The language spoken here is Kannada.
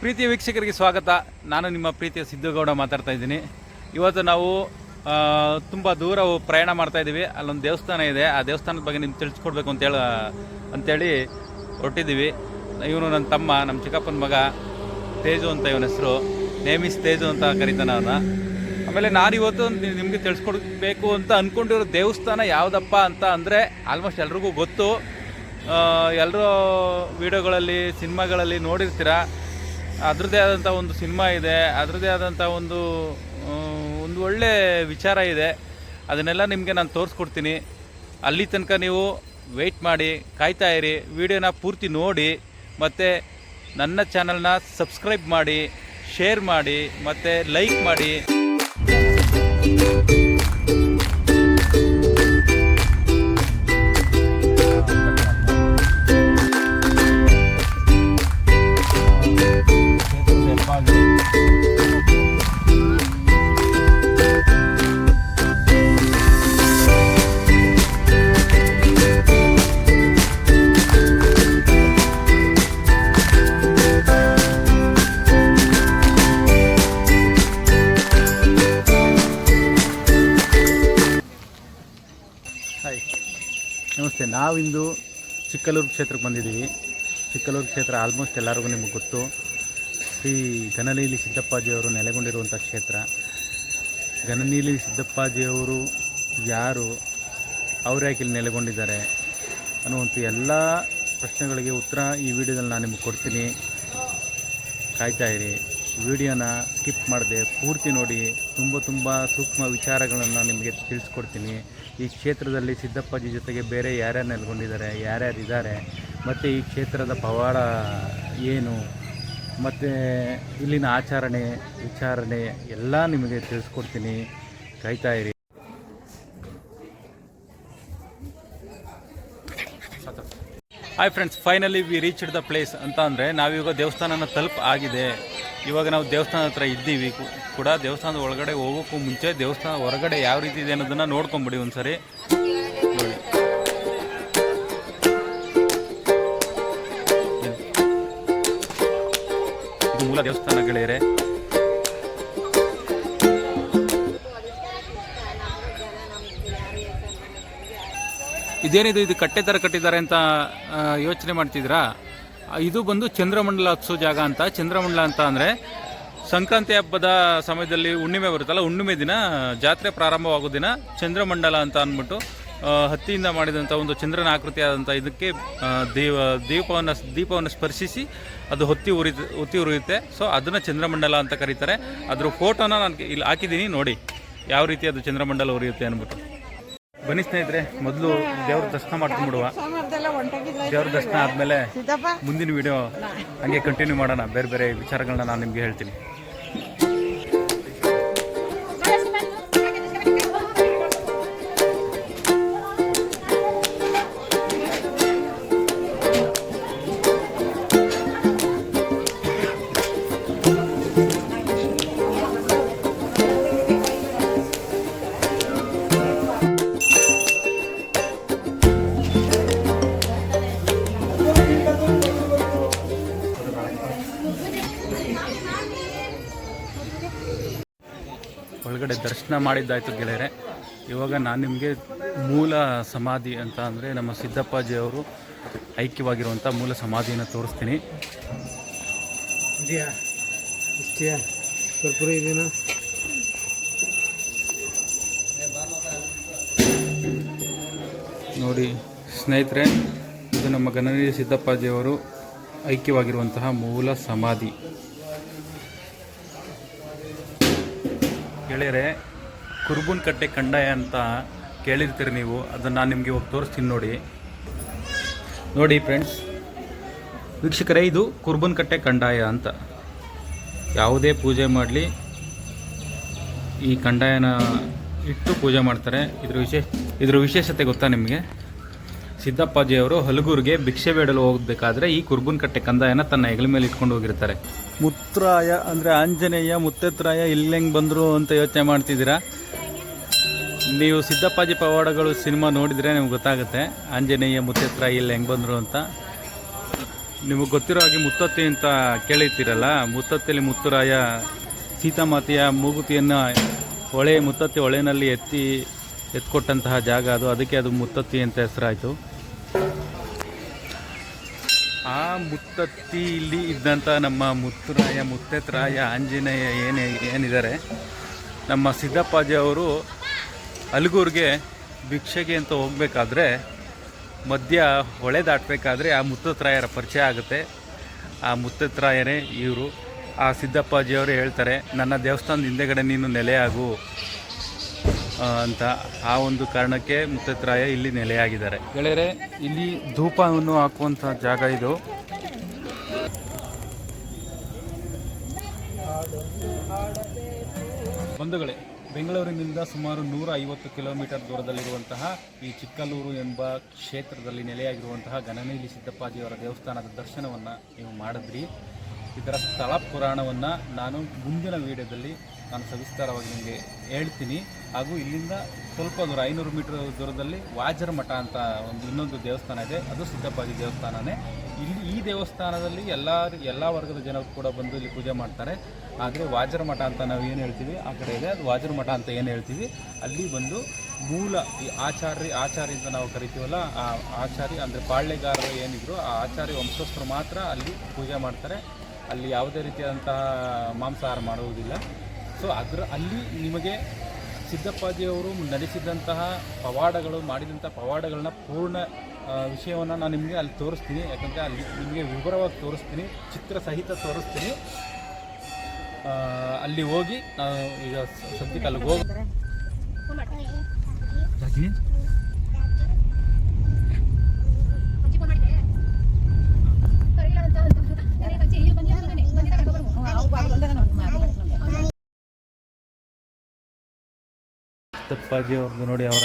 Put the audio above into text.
ಪ್ರೀತಿಯ ವೀಕ್ಷಕರಿಗೆ ಸ್ವಾಗತ. ನಾನು ನಿಮ್ಮ ಪ್ರೀತಿಯ ಸಿದ್ದುಗೌಡ ಮಾತಾಡ್ತಾ ಇದ್ದೀನಿ. ಇವತ್ತು ನಾವು ತುಂಬ ದೂರ ಪ್ರಯಾಣ ಮಾಡ್ತಾ ಇದ್ದೀವಿ. ಅಲ್ಲೊಂದು ದೇವಸ್ಥಾನ ಇದೆ. ಆ ದೇವಸ್ಥಾನದ ಬಗ್ಗೆ ನಿಮ್ಗೆ ತಿಳಿಸ್ಕೊಡ್ಬೇಕು ಅಂತೇಳಿ ಅಂತೇಳಿ ಹೊರಟಿದ್ದೀವಿ. ಇವನು ನನ್ನ ತಮ್ಮ, ನಮ್ಮ ಚಿಕ್ಕಪ್ಪನ ಮಗ, ತೇಜು ಅಂತ ಇವನ ಹೆಸರು. ನೇಮಿಸ್ ತೇಜು ಅಂತ ಕರೀತಾನೆ ಅವನ. ಆಮೇಲೆ ನಾನು ಇವತ್ತು ನಿಮಗೆ ತಿಳಿಸ್ಕೊಡ್ಬೇಕು ಅಂತ ಅಂದ್ಕೊಂಡಿರೋ ದೇವಸ್ಥಾನ ಯಾವುದಪ್ಪ ಅಂತ ಅಂದರೆ ಆಲ್ಮೋಸ್ಟ್ ಎಲ್ರಿಗೂ ಗೊತ್ತು. ಎಲ್ಲರೂ ವಿಡಿಯೋಗಳಲ್ಲಿ ಸಿನಿಮಾಗಳಲ್ಲಿ ನೋಡಿರ್ತೀರ. ಅದರದ್ದೇ ಆದಂಥ ಒಂದು ಸಿನಿಮಾ ಇದೆ, ಅದರದ್ದೇ ಆದಂಥ ಒಂದು ಒಂದು ಒಳ್ಳೆ ವಿಚಾರ ಇದೆ. ಅದನ್ನೆಲ್ಲ ನಿಮಗೆ ನಾನು ತೋರಿಸ್ಕೊಡ್ತೀನಿ. ಅಲ್ಲಿ ತನಕ ನೀವು ವೆಯ್ಟ್ ಮಾಡಿ, ಕಾಯ್ತಾ ಇರಿ ವಿಡಿಯೋನ ಪೂರ್ತಿ ನೋಡಿ, ಮತ್ತು ನನ್ನ ಚಾನಲ್ನ ಸಬ್ಸ್ಕ್ರೈಬ್ ಮಾಡಿ ಶೇರ್ ಮಾಡಿ, ಮತ್ತು ಲೈಕ್ ಮಾಡಿ. ನಮಸ್ತೆ. ನಾವಿಂದು ಚಿಕ್ಕಲೂರು ಕ್ಷೇತ್ರಕ್ಕೆ ಬಂದಿದ್ದೀವಿ. ಚಿಕ್ಕಲೂರು ಕ್ಷೇತ್ರ ಆಲ್ಮೋಸ್ಟ್ ಎಲ್ಲರಿಗೂ ನಿಮಗೆ ಗೊತ್ತು. ಶ್ರೀ ಗನಲೀಲಿ ಸಿದ್ದಪ್ಪಾಜಿಯವರು ನೆಲೆಗೊಂಡಿರುವಂಥ ಕ್ಷೇತ್ರ. ಘನನೀಲಿ ಸಿದ್ದಪ್ಪಾಜಿಯವರು ಯಾರು? ಅವ್ರು ಯಾಕೆ ಇಲ್ಲಿ ನೆಲೆಗೊಂಡಿದ್ದಾರೆ? ಅನ್ನುವಂಥ ಎಲ್ಲ ಪ್ರಶ್ನೆಗಳಿಗೆ ಉತ್ತರ ಈ ವಿಡಿಯೋದಲ್ಲಿ ನಾನು ನಿಮಗೆ ಕೊಡ್ತೀನಿ. ಕಾಯ್ತಾ ಇರಿ. ವಿಡಿಯೋನ ಸ್ಕಿಪ್ ಮಾಡದೆ ಪೂರ್ತಿ ನೋಡಿ. ತುಂಬ ತುಂಬ ಸೂಕ್ಷ್ಮ ವಿಚಾರಗಳನ್ನು ನಿಮಗೆ ತಿಳಿಸ್ಕೊಡ್ತೀನಿ. ಈ ಕ್ಷೇತ್ರದಲ್ಲಿ ಸಿದ್ದಪ್ಪಾಜಿ ಜೊತೆಗೆ ಬೇರೆ ಯಾರ್ಯಾರು ನೆಲೆಗೊಂಡಿದ್ದಾರೆ, ಯಾರ್ಯಾರು ಇದ್ದಾರೆ, ಮತ್ತು ಈ ಕ್ಷೇತ್ರದ ಪವಾಡ ಏನು, ಮತ್ತು ಇಲ್ಲಿನ ಆಚರಣೆ, ವಿಚಾರಣೆ ಎಲ್ಲ ನಿಮಗೆ ತಿಳಿಸ್ಕೊಡ್ತೀನಿ. ಕಾಯ್ತಾ ಇರಿ. Hi friends finally we reach the place ಅಂತ ಅಂದರೆ ನಾವೀಗ ದೇವಸ್ಥಾನನ ತಲುಪ ಆಗಿದೆ. ಇವಾಗ ನಾವು ದೇವಸ್ಥಾನ ಹತ್ರ ಇದ್ದೀವಿ. ಕೂಡ ದೇವಸ್ಥಾನದ ಒಳಗಡೆ ಹೋಗೋಕ್ಕೂ ಮುಂಚೆ ದೇವಸ್ಥಾನ ಹೊರಗಡೆ ಯಾವ ರೀತಿ ಇದೆ ಅನ್ನೋದನ್ನು ನೋಡ್ಕೊಂಬಿಡಿ ಒಂದ್ಸರಿ. ನೋಡಿ. ಇದು ಮೂಲ ದೇವಸ್ಥಾನ ಗೆಳೆಯರೆ. ಇದೇನಿದು, ಇದು ಕಟ್ಟೆ ಥರ ಕಟ್ಟಿದ್ದಾರೆ ಅಂತ ಯೋಚನೆ ಮಾಡ್ತಿದ್ದೀರಾ? ಇದು ಬಂದು ಚಂದ್ರಮಂಡಲ ಹತ್ಸೋ ಜಾಗ ಅಂತ, ಚಂದ್ರಮಂಡಲ ಅಂತ ಅಂದರೆ ಸಂಕ್ರಾಂತಿ ಹಬ್ಬದ ಸಮಯದಲ್ಲಿ ಹುಣ್ಣಿಮೆ ಬರುತ್ತಲ್ಲ, ಹುಣ್ಣಿಮೆ ದಿನ, ಜಾತ್ರೆ ಪ್ರಾರಂಭವಾಗೋ ದಿನ ಚಂದ್ರಮಂಡಲ ಅಂತ ಅಂದ್ಬಿಟ್ಟು ಹತ್ತಿಯಿಂದ ಮಾಡಿದಂಥ ಒಂದು ಚಂದ್ರನ ಆಕೃತಿಯಾದಂಥ ಇದಕ್ಕೆ ದೇವ ದೀಪ ದೀಪವನ್ನು ದೀಪವನ್ನು ಸ್ಪರ್ಶಿಸಿ ಅದು ಹೊತ್ತಿ ಉರಿ ಹೊತ್ತಿ ಉರಿಯುತ್ತೆ. ಸೊ ಅದನ್ನು ಚಂದ್ರಮಂಡಲ ಅಂತ ಕರೀತಾರೆ. ಅದ್ರ ಫೋಟೋನ ನಾನು ಇಲ್ಲಿ ಹಾಕಿದ್ದೀನಿ, ನೋಡಿ. ಯಾವ ರೀತಿ ಅದು ಚಂದ್ರಮಂಡಲ ಉರಿಯುತ್ತೆ ಅಂದ್ಬಿಟ್ಟು. ಬನ್ನಿ ಸ್ನೇಹಿತರೆ ಮೊದಲು ದೇವ್ರ ದರ್ಶನ ಮಾಡ್ಕೊಂಡ್ಬಿಡುವ ದೇವ್ರ ದರ್ಶನ ಆದಮೇಲೆ ಮುಂದಿನ ವಿಡಿಯೋ ಹಂಗೆ ಕಂಟಿನ್ಯೂ ಮಾಡೋಣ. ಬೇರೆ ಬೇರೆ ವಿಚಾರಗಳನ್ನ ನಾನು ನಿಮಗೆ ಹೇಳ್ತೀನಿ. ಒಳಗಡೆ ದರ್ಶನ ಮಾಡಿದ್ದಾಯಿತು ಗೆಳೆಯರೆ. ಇವಾಗ ನಾನು ನಿಮಗೆ ಮೂಲ ಸಮಾಧಿ ಅಂತ ಅಂದರೆ ನಮ್ಮ ಸಿದ್ದಪ್ಪಾಜಿ ಅವರು ಐಕ್ಯವಾಗಿರುವಂಥ ಮೂಲ ಸಮಾಧಿಯನ್ನು ತೋರಿಸ್ತೀನಿ. ನೋಡಿ ಸ್ನೇಹಿತರೆ ಇದು ನಮ್ಮ ಗಣನೀಯ ಸಿದ್ದಪ್ಪಾಜಿಯವರು ಐಕ್ಯವಾಗಿರುವಂತಹ ಮೂಲ ಸಮಾಧಿ. ಗೆಳೆಯರೆ, ಕುರುಬುನ್ ಕಟ್ಟೆ ಕಂಡಾಯ ಅಂತ ಕೇಳಿರ್ತೀರಿ ನೀವು. ಅದನ್ನು ನಾನು ನಿಮಗೆ ಇವಾಗ ತೋರಿಸ್ತೀನಿ ನೋಡಿ. ನೋಡಿ ಫ್ರೆಂಡ್ಸ್ ವೀಕ್ಷಕರೇ, ಇದು ಕುರುಬನ್ ಕಟ್ಟೆ ಕಂಡಾಯ ಅಂತ. ಯಾವುದೇ ಪೂಜೆ ಮಾಡಲಿ, ಈ ಕಂಡಾಯನ ಇಟ್ಟು ಪೂಜೆ ಮಾಡ್ತಾರೆ. ಇದ್ರ ವಿಶೇಷ, ಇದ್ರ ವಿಶೇಷತೆ ಗೊತ್ತಾ ನಿಮಗೆ? ಸಿದ್ದಪ್ಪಾಜಿಯವರು ಹಲಗೂರಿಗೆ ಭಿಕ್ಷೆ ಬೇಡಲು ಹೋಗಬೇಕಾದ್ರೆ ಈ ಕುರ್ಬುನ್ ಕಟ್ಟೆ ಕಂದಾಯನ ತನ್ನ ಹೆಗಲ ಮೇಲೆ ಇಟ್ಕೊಂಡು ಹೋಗಿರ್ತಾರೆ. ಮುತ್ರಾಯ ಅಂದರೆ ಆಂಜನೇಯ ಮುತ್ತೆತ್ರಾಯ ಇಲ್ಲಿ ಬಂದ್ರು ಬಂದರು ಅಂತ ಯೋಚನೆ ಮಾಡ್ತಿದ್ದೀರಾ? ನೀವು ಸಿದ್ದಪ್ಪಾಜಿ ಪವಾಡಗಳು ಸಿನಿಮಾ ನೋಡಿದರೆ ನಿಮ್ಗೆ ಗೊತ್ತಾಗುತ್ತೆ. ಆಂಜನೇಯ ಮುತ್ತೆತ್ರಾಯ ಇಲ್ಲಿ ಹೆಂಗೆ ಬಂದರು ಅಂತ. ನಿಮಗೆ ಗೊತ್ತಿರೋ ಹಾಗೆ ಮುತ್ತತ್ತಿ ಅಂತ ಕೇಳಿರ್ತೀರಲ್ಲ ಮುತ್ತತ್ತಿಯಲ್ಲಿ ಮುತ್ತುರಾಯ ಸೀತಾಮಾತೆಯ ಮೂಗುತಿಯನ್ನು ಹೊಳೆ ಮುತ್ತತ್ತಿ ಹೊಳೆನಲ್ಲಿ ಎತ್ತಿ ಎತ್ಕೊಟ್ಟಂತಹ ಜಾಗ ಅದು. ಅದಕ್ಕೆ ಅದು ಮುತ್ತತ್ತಿ ಅಂತ ಹೆಸರಾಯಿತು. ಆ ಮುತ್ತತ್ತಿ ಇಲ್ಲಿ ಇದ್ದಂಥ ನಮ್ಮ ಮುತ್ತುರಾಯ, ಮುತ್ತೆತ್ರಾಯ, ಆಂಜನೇಯ ಏನೇ ಏನಿದ್ದಾರೆ, ನಮ್ಮ ಸಿದ್ದಪ್ಪಾಜಿ ಅವರು ಅಲಗೂರಿಗೆ ಭಿಕ್ಷೆಗೆ ಅಂತ ಹೋಗಬೇಕಾದ್ರೆ ಮಧ್ಯ ಹೊಳೆ ದಾಟಬೇಕಾದ್ರೆ ಆ ಮುತ್ತತ್ರಾಯರ ಪರಿಚಯ ಆಗುತ್ತೆ. ಆ ಮುತ್ತತ್ರಾಯರೇ ಇವರು. ಆ ಸಿದ್ದಪ್ಪಾಜಿಯವರು ಹೇಳ್ತಾರೆ, ನನ್ನ ದೇವಸ್ಥಾನದ ಹಿಂದೆಗಡೆ ನೀನು ನೆಲೆಯಾಗು ಅಂತ ಆ ಒಂದು ಕಾರಣಕ್ಕೆ ಮುತ್ತತ್ರಾಯ ಇಲ್ಲಿ ನೆಲೆಯಾಗಿದ್ದಾರೆ. ಗೆಳೆಯರೆ, ಇಲ್ಲಿ ಧೂಪವನ್ನು ಹಾಕುವಂಥ ಜಾಗ ಇದು. ಬಂಧುಗಳೇ, ಬೆಂಗಳೂರಿನಿಂದ ಸುಮಾರು ನೂರ ಐವತ್ತು ಕಿಲೋಮೀಟರ್ ದೂರದಲ್ಲಿರುವಂತಹ ಈ ಚಿಕ್ಕಲ್ಲೂರು ಎಂಬ ಕ್ಷೇತ್ರದಲ್ಲಿ ನೆಲೆಯಾಗಿರುವಂತಹ ಗಣನೀಲಿ ಸಿದ್ದಪ್ಪಾಜಿಯವರ ದೇವಸ್ಥಾನದ ದರ್ಶನವನ್ನು ನೀವು ಮಾಡಿದ್ರಿ. ಇದರ ಸ್ಥಳ ಪುರಾಣವನ್ನು ನಾನು ಮುಂದಿನ ವಿಡಿಯೋದಲ್ಲಿ ನಾನು ಸವಿಸ್ತಾರವಾಗಿ ನಿಮಗೆ ಹೇಳ್ತೀನಿ. ಹಾಗೂ ಇಲ್ಲಿಂದ ಸ್ವಲ್ಪ ದೂರ, ಐನೂರು ಮೀಟರ್ ದೂರದಲ್ಲಿ ವಾಜರ ಮಠ ಅಂತ ಒಂದು ಇನ್ನೊಂದು ದೇವಸ್ಥಾನ ಇದೆ. ಅದು ಸಿದ್ದಪ್ಪಾಜಿ ದೇವಸ್ಥಾನನೇ. ಇಲ್ಲಿ ಈ ದೇವಸ್ಥಾನದಲ್ಲಿ ಎಲ್ಲ ಎಲ್ಲ ವರ್ಗದ ಜನರು ಕೂಡ ಬಂದು ಇಲ್ಲಿ ಪೂಜೆ ಮಾಡ್ತಾರೆ. ಆದರೆ ವಾಜರ ಮಠ ಅಂತ ನಾವು ಏನು ಹೇಳ್ತೀವಿ? ಆ ಕಡೆ ಇದೆ. ಅದು ವಾಜರ ಮಠ ಅಂತ ಏನು ಹೇಳ್ತೀವಿ? ಅಲ್ಲಿ ಬಂದು ಮೂಲ ಈ ಆಚಾರ್ಯ ಆಚಾರ್ಯ ಅಂತ ನಾವು ಕರಿತೀವಲ್ಲ, ಆ ಆಚಾರ್ಯ ಅಂದರೆ ಪಾಳ್ಯಗಾರರು ಏನಿದ್ರು, ಆ ಆಚಾರ್ಯ ವಂಶಸ್ಥರು ಮಾತ್ರ ಅಲ್ಲಿ ಪೂಜೆ ಮಾಡ್ತಾರೆ. ಅಲ್ಲಿ ಯಾವುದೇ ರೀತಿಯಾದಂತಹ ಮಾಂಸಾಹಾರ ಮಾಡುವುದಿಲ್ಲ. ಸೊ ಅದರ ಅಲ್ಲಿ ನಿಮಗೆ ಸಿದ್ದಪ್ಪಾಜಿಯವರು ನಡೆಸಿದಂತಹ ಪವಾಡಗಳು ಮಾಡಿದಂಥ ಪವಾಡಗಳನ್ನ ಪೂರ್ಣ ವಿಷಯವನ್ನು ನಾನು ನಿಮಗೆ ಅಲ್ಲಿ ತೋರಿಸ್ತೀನಿ. ಯಾಕಂದರೆ ಅಲ್ಲಿ ನಿಮಗೆ ವಿವರವಾಗಿ ತೋರಿಸ್ತೀನಿ, ಚಿತ್ರ ಸಹಿತ ತೋರಿಸ್ತೀನಿ. ಅಲ್ಲಿ ಹೋಗಿ ನಾನು ಈಗ ಸದ್ಯಕ್ಕೆ ಅಲ್ಲಿಗೆ ಹೋಗಿ ಸಿದ್ದಪ್ಪಾಜಿ ಅವ್ರದ್ದು ನೋಡಿ ಅವರ